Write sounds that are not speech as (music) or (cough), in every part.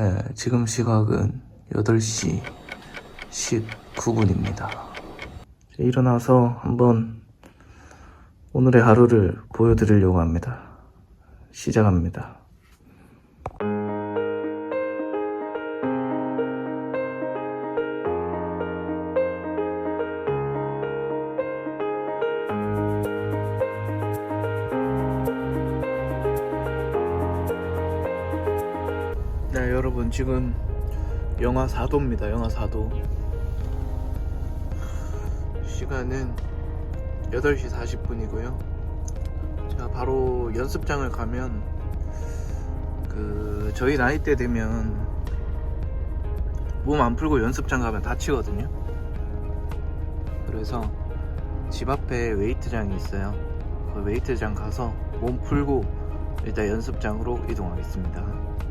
네, 지금 시각은 8시 19분입니다. 일어나서 한번 오늘의 하루를 보여드리려고 합니다. 시작합니다. 여러분 지금 영하 4도입니다. 영하 4도. 시간은 8시 40분이고요. 제가 바로 연습장을 가면 그 저희 나이 때 되면 몸 안 풀고 연습장 가면 다치거든요. 그래서 집 앞에 웨이트장이 있어요. 그 웨이트장 가서 몸 풀고 일단 연습장으로 이동하겠습니다.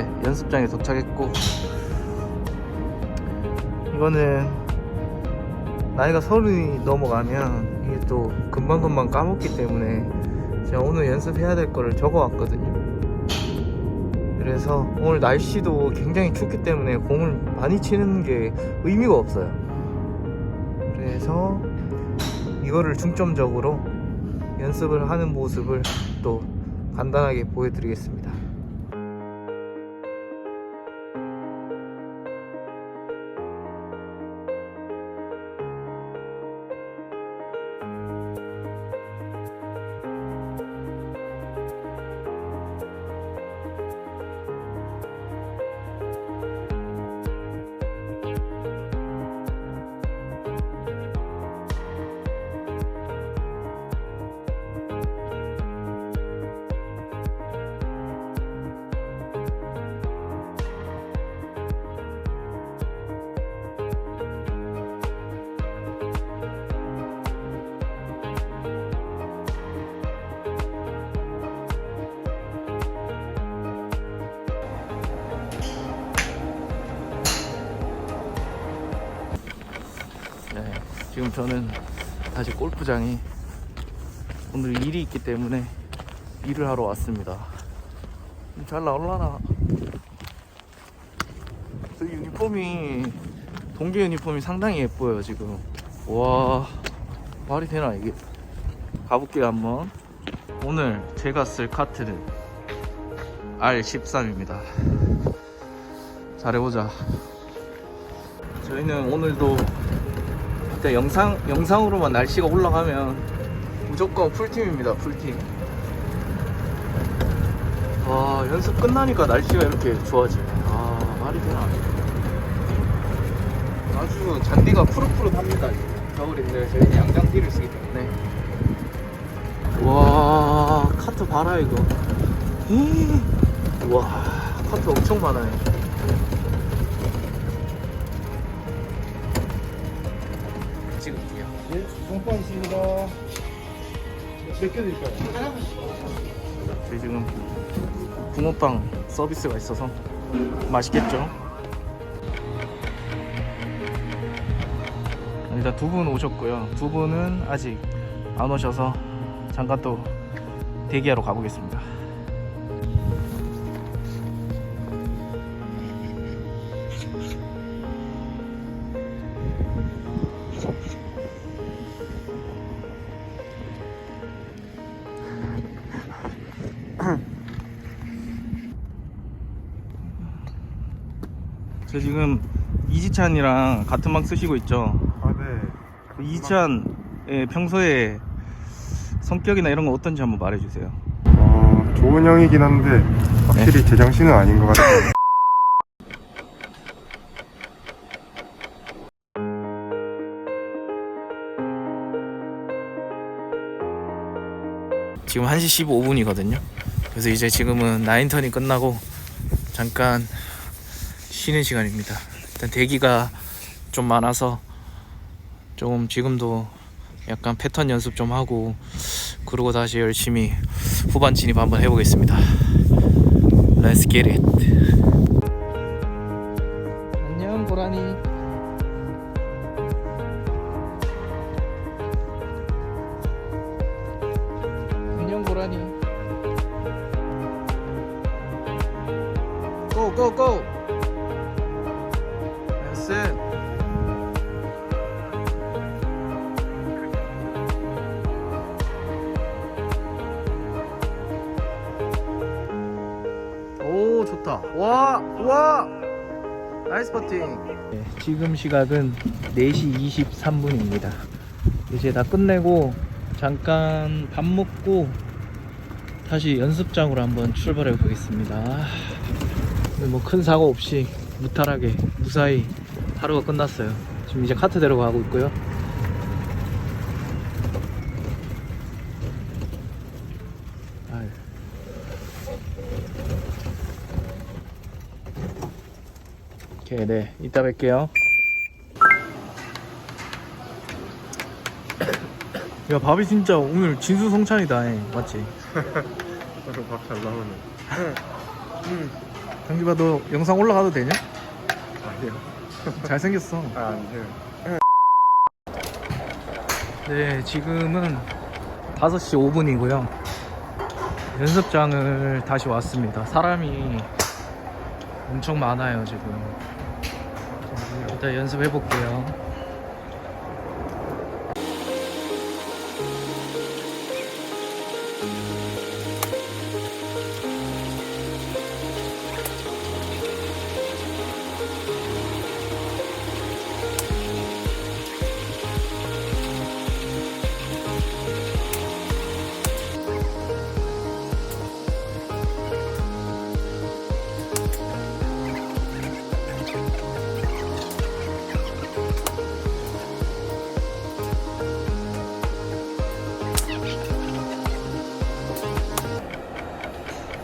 이제 연습장에 도착했고 이거는 나이가 서른이 넘어가면 이게 또 금방금방 까먹기 때문에 제가 오늘 연습해야 될 거를 적어 왔거든요. 그래서 오늘 날씨도 굉장히 춥기 때문에 공을 많이 치는 게 의미가 없어요. 그래서 이거를 중점적으로 연습을 하는 모습을 또 간단하게 보여드리겠습니다. 지금 저는 다시 골프장에 오늘 일이 있기 때문에 일을 하러 왔습니다. 잘 나올라나? 저 유니폼이 동계 유니폼이 상당히 예뻐요 지금. 와 말이 되나 이게? 가볼게요 한번. 오늘 제가 쓸 카트는 R13입니다. 잘해보자. 저희는 오늘도 일단 영상 영상으로만 날씨가 올라가면 무조건 풀팀입니다 풀팀. 와 연습 끝나니까 날씨가 이렇게 좋아지네 아 말이 되나. 아주 잔디가 푸릇푸릇합니다. 겨울인데 저희는 양장티를 쓰기 때문에. 와 카트 봐라 이거. 히, 와 카트 엄청 많아요 예, 공파 있습니다. 몇 개 드릴까요? 저희 지금 붕어빵 서비스가 있어서 맛있겠죠? 일단 두 분 오셨고요. 두 분은 아직 안 오셔서 잠깐 또 대기하러 가보겠습니다. 저 지금 이지찬이랑 같은 방 쓰시고 있죠. 아, 네. 그 이지찬의 평소에 성격이나 이런 거 어떤지 한번 말해주세요. 어, 좋은 형이긴 한데 확실히 제 정신은 아닌 것 같아요. (laughs) 지금 1시 15분이거든요. 그래서 이제 지금은 나인턴이 끝나고 잠깐 쉬는 시간입니다. 일단 대기가 좀 많아서 좀 지금도 약간 패턴 연습 좀 하고 그러고 다시 열심히 후반 진입 한번 해보겠습니다. Let's get it. 안녕 고라니. 안녕 고라니. 고고 고. 좋다. 와 와. 나이스 퍼팅. 네, 지금 시각은 4시 23분입니다. 이제 다 끝내고 잠깐 밥 먹고 다시 연습장으로 한번 출발해 보겠습니다. 뭐 큰 사고 없이 무탈하게 무사히 하루가 끝났어요. 지금 이제 카트 데리고 가고 있고요. 오케이, 네. 이따 뵐게요. 야, 밥이 진짜 오늘 진수성찬이다, 해. 맞지? 저도 (laughs) 밥잘 나오네. 경기봐, 너 영상 올라가도 되냐? 아니요. (laughs) 잘생겼어. 아, 아니요. 네, 지금은 5시 5분이고요. 연습장을 다시 왔습니다. 사람이 엄청 많아요, 지금. 일단 연습해 볼게요.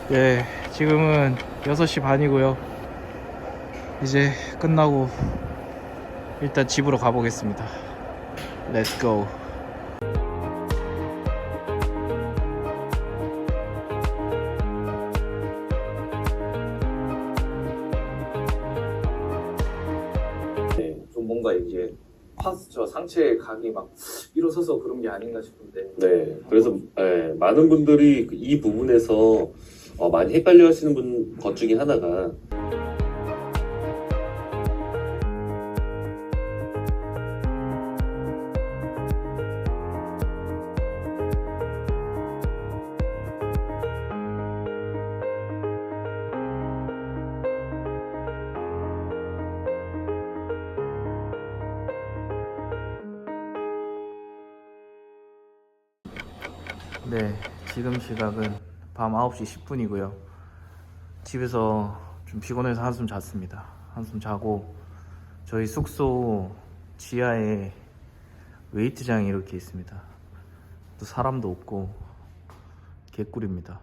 네, 지금은 6시 반이고요. 이제 끝나고 일단 집으로 가보겠습니다. Let's go. 네, 좀 뭔가 이제 파스처 상체 각이 막 일어서서 그런 게 아닌가 싶은데 네, 그래서 예, 많은 분들이 그이 부분에서 어, 많이 헷갈려 하시는 분 것 중에 하나가. 네, 지금 시각은 밤 9시 10분이고요. 집에서 좀 피곤해서 한숨 잤습니다. 한숨 자고 저희 숙소 지하에 웨이트장이 이렇게 있습니다. 또 사람도 없고 개꿀입니다.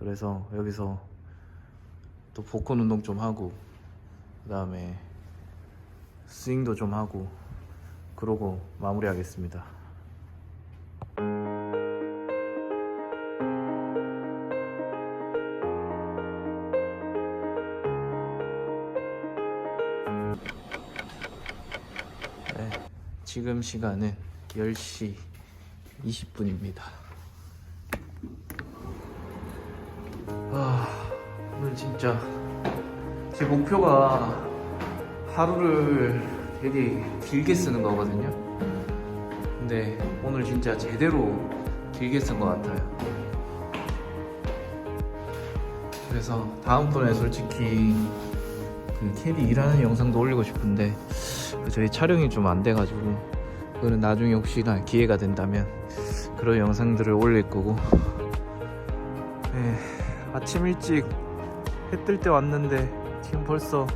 그래서 여기서 또 복근 운동 좀 하고 그 다음에 스윙도 좀 하고 그러고 마무리하겠습니다. 지금 시간은 10시 20분입니다. 아, 오늘 진짜 제 목표가 하루를 되게 길게 쓰는 거거든요. 근데 오늘 진짜 제대로 길게 쓴 것 같아요. 그래서 다음번에 솔직히 그 캐디 일하는 영상도 올리고 싶은데 저희 촬영이 좀 안 돼가지고 그거는 나중에 혹시나 기회가 된다면 그런 영상들을 올릴 거고. 네, 아침 일찍 해 뜰 때 왔는데 지금 벌써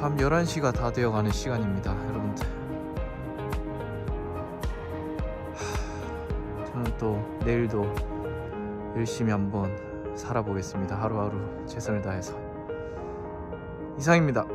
밤 11시가 다 되어가는 시간입니다 여러분들. 하, 저는 또 내일도 열심히 한번 살아보겠습니다. 하루하루 최선을 다해서. 이상입니다